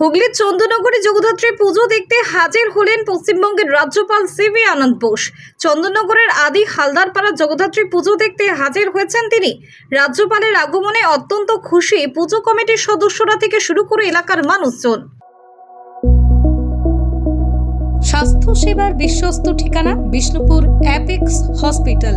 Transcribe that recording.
হুগলির চন্দননগরে জগদ্ধাত্রী পুজো দেখতে হাজির হলেন পশ্চিমবঙ্গের রাজ্যপাল সিবি আনন্দ বোস। চন্দননগরের আদি হালদারপাড়া জগদ্ধাত্রী পুজো দেখতে হাজির হয়েছেন তিনি। রাজ্যপালের আগমনে অত্যন্ত খুশি পুজো কমিটির সদস্যরা থেকে শুরু করে এলাকার মানুষজন। স্বাস্থ্য সেবার বিশ্বস্ত ঠিকানা বিষ্ণুপুর অ্যাপেক্স হসপিটাল।